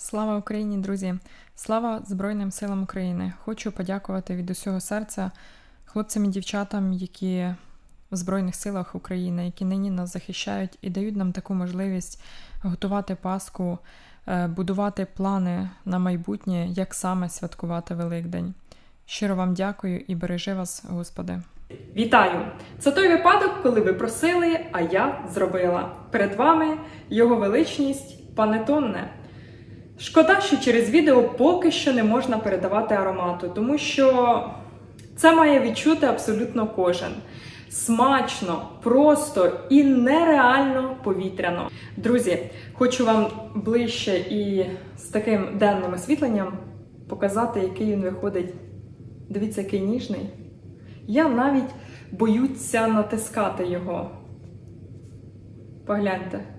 Слава Україні, друзі! Слава Збройним силам України! Хочу подякувати від усього серця хлопцям і дівчатам, які в Збройних силах України, які нині нас захищають і дають нам таку можливість готувати Пасху, е, будувати плани на майбутнє, як саме святкувати Великдень. Щиро вам дякую і бережи вас, Господи! Вітаю! Це той випадок, коли ви просили, а я зробила. Перед вами його величність панетонне. Шкода, що через відео поки що не можна передавати аромату, тому що це має відчути абсолютно кожен. Смачно, просто і нереально повітряно. Друзі, хочу вам ближче і з таким денним освітленням показати, який він виходить. Дивіться, який ніжний. Я навіть боюся натискати його. Погляньте.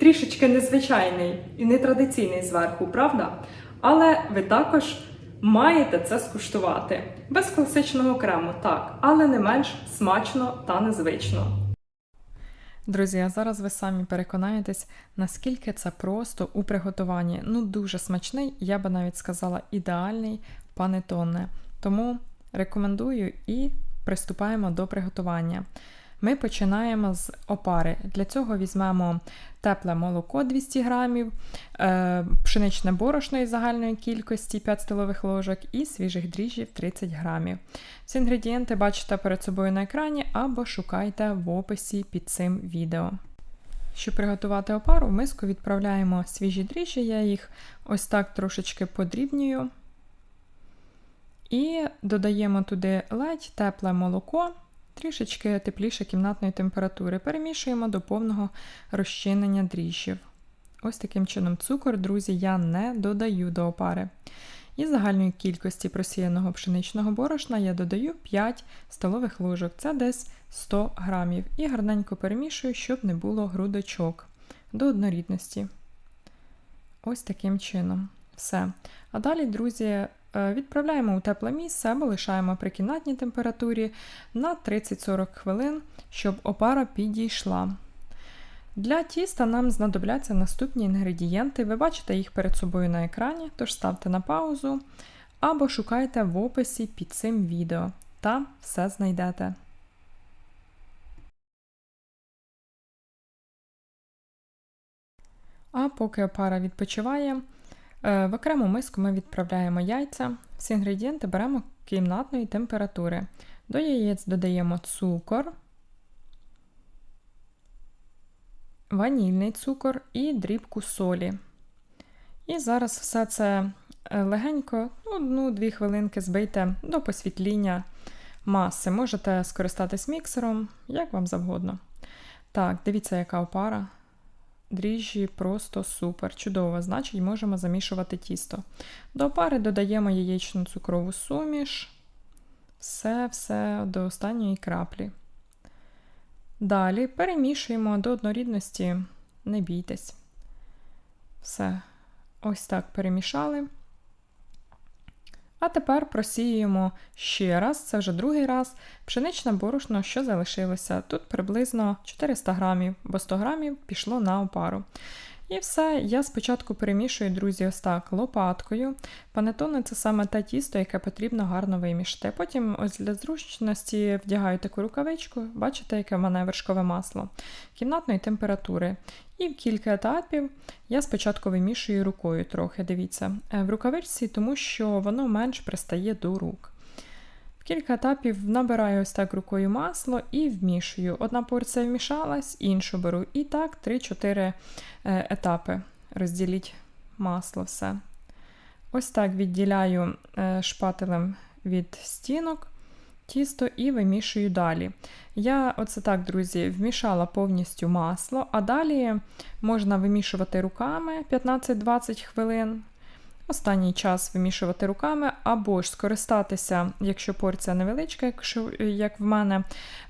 Трішечки незвичайний і нетрадиційний зверху, правда? Але ви також маєте це скуштувати. Без класичного крему, так, але не менш смачно та незвично. Друзі, а зараз ви самі переконаєтесь, наскільки це просто у приготуванні. Ну, дуже смачний, я би навіть сказала, ідеальний панетонне. Тому рекомендую і приступаємо до приготування. Ми починаємо з опари. Для цього візьмемо тепле молоко 200 грамів, е, пшеничне борошно із загальної кількості 5 столових ложок і свіжих дріжджів 30 грамів. Всі інгредієнти бачите перед собою на екрані або шукайте в описі під цим відео. Щоб приготувати опару, в миску відправляємо свіжі дріжджі, я їх ось так трошечки подрібнюю. І додаємо туди ледь тепле молоко, трішечки тепліше кімнатної температури. Перемішуємо до повного розчинення дріжджів. Ось таким чином цукор, друзі, я не додаю до опари. І загальної кількості просіяного пшеничного борошна я додаю 5 столових ложок, це десь 100 грамів. І гарненько перемішую, щоб не було грудочок до однорідності. Ось таким чином. Все. А далі, друзі, відправляємо у тепле місце або лишаємо при кімнатній температурі на 30-40 хвилин, щоб опара підійшла. Для тіста нам знадобляться наступні інгредієнти. Ви бачите їх перед собою на екрані, тож ставте на паузу або шукайте в описі під цим відео. Там все знайдете. А поки опара відпочиває, в окрему миску ми відправляємо яйця. Всі інгредієнти беремо кімнатної температури. До яєць додаємо цукор, ванільний цукор і дрібку солі. І зараз все це легенько, одну-дві хвилинки збийте до посвітління маси. Можете скористатись міксером, як вам завгодно. Так, дивіться, яка опара. Дріжджі просто супер, чудово, значить, можемо замішувати тісто. До пари додаємо яєчну цукрову суміш, все-все до останньої краплі. Далі перемішуємо до однорідності, не бійтесь. Все, ось так перемішали. А тепер просіюємо ще раз, це вже другий раз, пшеничне борошно, що залишилося. Тут приблизно 400 грамів, бо 100 грамів пішло на опару. І все, я спочатку перемішую, друзі, ось так лопаткою. Панетоне це саме те тісто, яке потрібно гарно вимішати. Потім, ось для зручності, вдягаю таку рукавичку, бачите, яке в мене вершкове масло кімнатної температури. І в кілька етапів я спочатку вимішую рукою трохи, дивіться, в рукавичці, тому що воно менш пристає до рук. В кілька етапів набираю ось так рукою масло і вмішую. Одна порція вмішалась, іншу беру. І так 3-4 етапи розділіть масло все. Ось так відділяю шпателем від стінок тісто і вимішую далі. Я оце так, друзі, вмішала повністю масло, а далі можна вимішувати руками 15-20 хвилин. Останній час вимішувати руками, або ж скористатися, якщо порція невеличка, якщо, як в мене,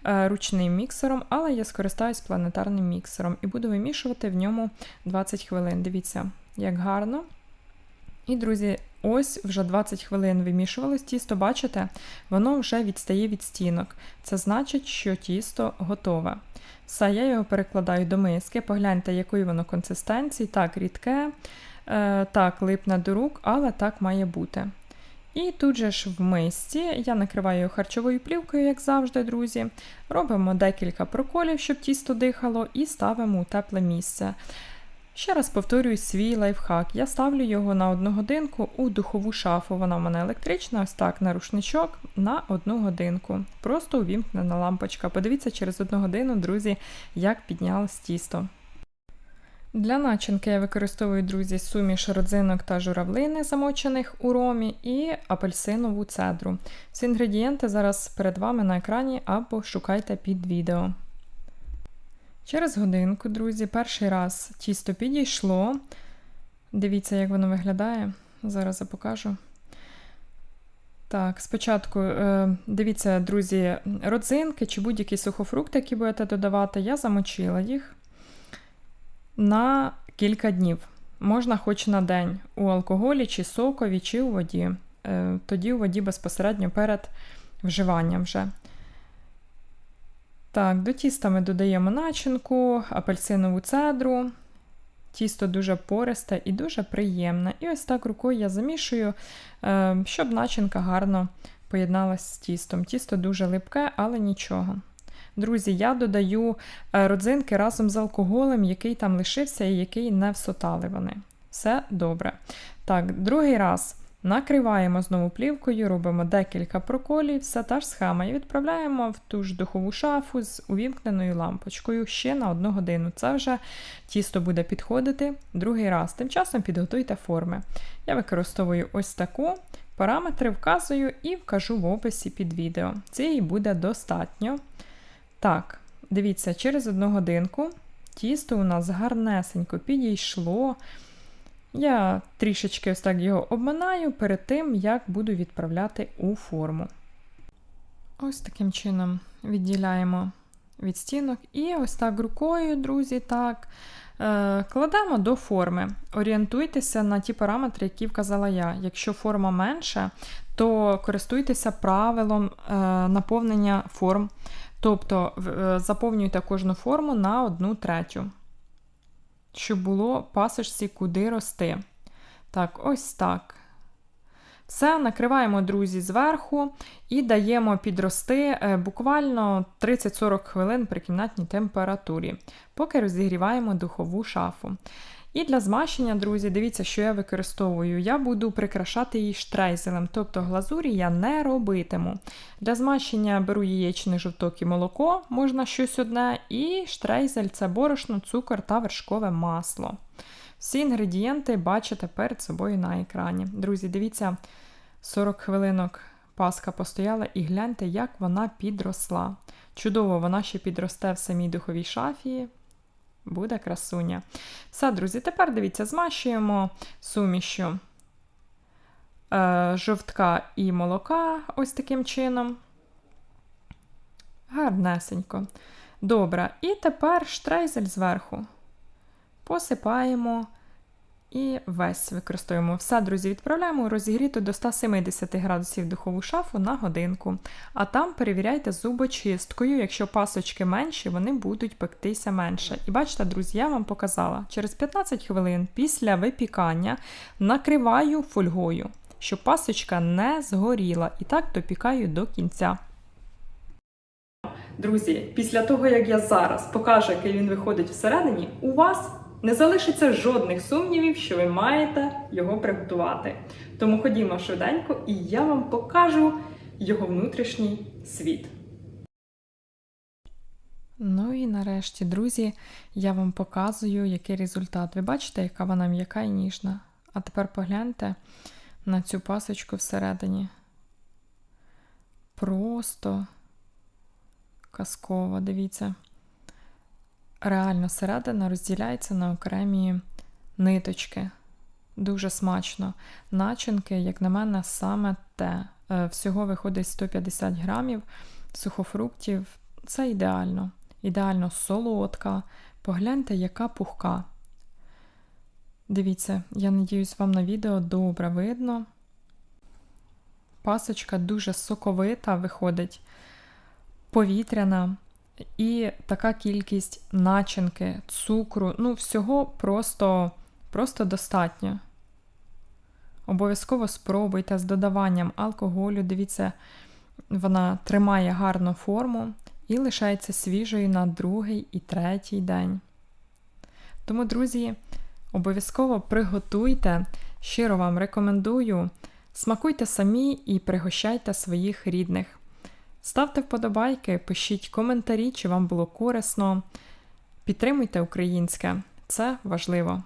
ручним міксером, але я скористаюсь планетарним міксером і буду вимішувати в ньому 20 хвилин. Дивіться, як гарно. І, друзі, ось вже 20 хвилин вимішувалось тісто, бачите, воно вже відстає від стінок. Це значить, що тісто готове. Все, я його перекладаю до миски. Погляньте, якої воно консистенції. Так, рідке, е, так, липне до рук, але так має бути. І тут же ж в мисці я накриваю харчовою плівкою, як завжди, друзі. Робимо декілька проколів, щоб тісто дихало, і ставимо у тепле місце. Ще раз повторюю свій лайфхак. Я ставлю його на одну годинку у духову шафу. Вона в мене електрична, ось так на рушничок на одну годинку. Просто увімкнена лампочка. Подивіться через одну годину, друзі, як піднялось тісто. Для начинки я використовую, друзі, суміш родзинок та журавлини, замочених у ромі, і апельсинову цедру. Всі інгредієнти зараз перед вами на екрані або шукайте під відео. Через годинку, друзі, перший раз тісто підійшло. Дивіться, як воно виглядає. Зараз я покажу. Так, спочатку, е, дивіться, друзі, родзинки чи будь-які сухофрукти, які будете додавати, я замочила їх на кілька днів. Можна хоч на день у алкоголі, чи сокові, чи у воді. Е, Тоді у воді безпосередньо перед вживанням вже. Так, до тіста ми додаємо начинку, апельсинову цедру. Тісто дуже пористе і дуже приємне. І ось так рукою я замішую, е, щоб начинка гарно поєдналася з тістом. Тісто дуже липке, але нічого. Друзі, я додаю е, родзинки разом з алкоголем, який там лишився і який не всотали вони. Все добре. Так, другий раз накриваємо знову плівкою, робимо декілька проколів, все та ж схема. І відправляємо в ту ж духову шафу з увімкненою лампочкою ще на одну годину. Це вже тісто буде підходити другий раз. Тим часом підготуйте форми. Я використовую ось таку. Параметри вказую і вкажу в описі під відео. Цієї буде достатньо. Так, дивіться, через одну годинку тісто у нас гарнесенько підійшло. Я трішечки ось так його обминаю перед тим, як буду відправляти у форму. Ось таким чином відділяємо від стінок. І ось так рукою, друзі, так, е, кладемо до форми. Орієнтуйтеся на ті параметри, які вказала я. Якщо форма менша, то користуйтеся правилом е, наповнення форм. Тобто е, заповнюйте кожну форму на одну третю, щоб було пасочці куди рости. Так, ось так. Все, накриваємо, друзі, зверху і даємо підрости е, буквально 30-40 хвилин при кімнатній температурі, поки розігріваємо духову шафу. І для змащення, друзі, дивіться, що я використовую. Я буду прикрашати її штрейзелем, тобто глазурі я не робитиму. Для змащення беру яєчний жовток і молоко, можна щось одне, і штрейзель це борошно, цукор та вершкове масло. Всі інгредієнти бачите перед собою на екрані. Друзі, дивіться, 40 хвилинок паска постояла, і гляньте, як вона підросла. Чудово, вона ще підросте в самій духовій шафі. Буде красуня. Все, друзі, тепер дивіться, змащуємо сумішю е, жовтка і молока ось таким чином. Гарнесенько. Добре. І тепер штрейзель зверху. Посипаємо і весь використовуємо. Все, друзі, відправляємо розігріту до 170 градусів духову шафу на годинку. А там перевіряйте зубочисткою, якщо пасочки менші, вони будуть пектися менше. І бачите, друзі, я вам показала, через 15 хвилин після випікання накриваю фольгою, щоб пасочка не згоріла. І так допікаю до кінця. Друзі, після того, як я зараз покажу, який він виходить всередині, у вас не залишиться жодних сумнівів, що ви маєте його приготувати. Тому ходімо швиденько, і я вам покажу його внутрішній світ. Ну і нарешті, друзі, я вам показую, який результат. Ви бачите, яка вона м'яка і ніжна. А тепер погляньте на цю пасочку всередині. Просто казково, дивіться. Реально середина розділяється на окремі ниточки. Дуже смачно. Начинки, як на мене, саме те. Е, Всього виходить 150 грамів сухофруктів. Це ідеально. Ідеально солодка. Погляньте, яка пухка. Дивіться, я надіюсь, вам на відео добре видно. Пасочка дуже соковита виходить, повітряна. І така кількість начинки, цукру, ну, всього просто, просто достатньо. Обов'язково спробуйте з додаванням алкоголю. Дивіться, вона тримає гарну форму і лишається свіжою на другий і третій день. Тому, друзі, обов'язково приготуйте, щиро вам рекомендую. Смакуйте самі і пригощайте своїх рідних. Ставте вподобайки, пишіть коментарі, чи вам було корисно. Підтримуйте українське, це важливо.